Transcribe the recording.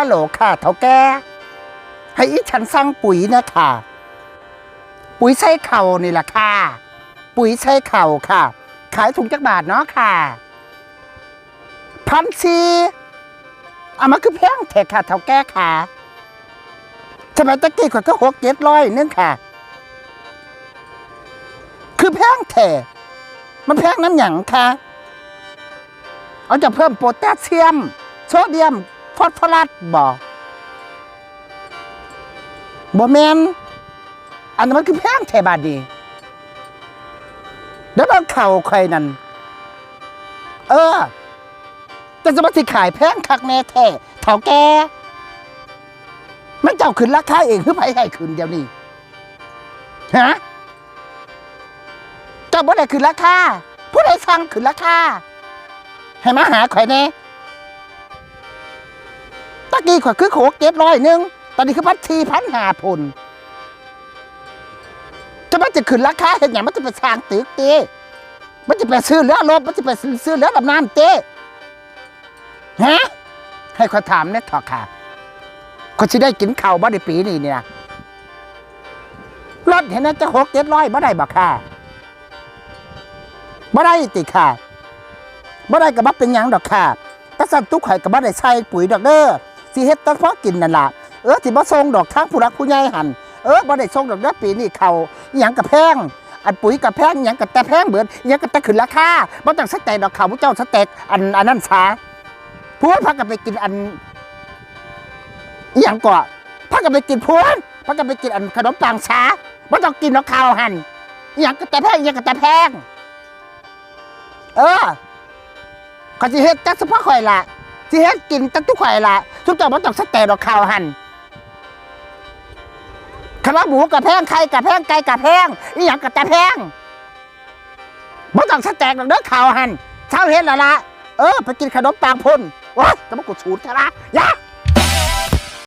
ฮัลโหลค่ะเท่าแกให้อีฉันสั่งปุ๋ยนะค่ะ ปุ๋ยใช้เข่านี่แหละค่ะ ปุ๋ยใช้เข่าค่ะ ขายถุงจักบาทเนาะค่ะ พันซีเอามาคือแพงแท้ค่ะเท่าแกค่ะสมัยตะกี้ข่อยก็หกเจ็ดร้อยนึงค่ะ คือแพงแท้มันแพงน้ำหยังค่ะ เอาจะเพิ่มโพแทสเซียม โซเดียม ฟอสฟอรัสบ่บ่แมนอันนั้นมันคือแพงแทบาดนี้แล้วบางเข่าใครนั่นเออจะจะมาสิขายแพงคักแน่แท้เถ่าแกมันเจ้าขึ้นราคาเองคือไผให้ขึ้นเดี๋ยวนี้ฮะเจ้าบ่ได้ขึ้นราคาผู้ใดสั่งขึ้นราคาให้มาหาข่อยแน่ะกี้ข่อยคือโขกเจ็ดร้อยหนึ่งตอนนี้คือพันทีพันหาพนจะมันจะขึ้นราคาเห็นอย่างมันจะไปสร้างตึกเต้มันจะไปซื้อเรือรบมันจะไปซื้อเรือดำน้ำเต้ฮะให้ข่อยถามเนี่ยถอะค่ะข่อยจะได้กินข้าวบ่ในปีนี้เนี่ยรถเห็นนะจะหกเจ็ดร้อยบ่ได้บ่ค่ะบ่ได้ติค่ะบ่ได้ก็บ่เป็นยังดอกค่ะแต่สั่นตุกข่อยก็บ่ได้ใส่ปุ๋ยดอกเด้อ สิเฮ็ดแต่พอกินนั่นล่ะเออสิบ่ส่งดอกทางผู้รักผู้ใหญ่หันเออบ่ได้ส่งดอกเด้อปีนี้เขาอหยังก็แพงอันปุ๋ยก็แพงอหยังก็แต่แพงเบิดอหยังก็แต่ขึ้นราคาบ่ต้องสแต็กดอกเขาผู้เจ้าสแต็กอันอันนั้นซาพูนพักกันไปกินอันอหยังก็พักกันไปกินพูนพักกันไปกินอันขนมปังชาบ่ต้องกินดอกข้าหันอหยังก็แต่แพงอหยังก็แต่แพงเออข้อยสิเฮ็ดจักเฉพาะข่อยละ สิเฮ็ดกินตั้งทุกข่อยละทุกเจ้าบ่ต้องสแตนดอกข้าวหั่นคำว่าหมูกับแพงไข่กับแพงไก่กับแพงอีหยังกับแต่แพงบ่ต้องสแตกดอกเด้อข้าวหั่นเช้าเฮ็ดละละเออไปกินขนมปังพุ่นโอ้ยจะมากูสูดทะละยะ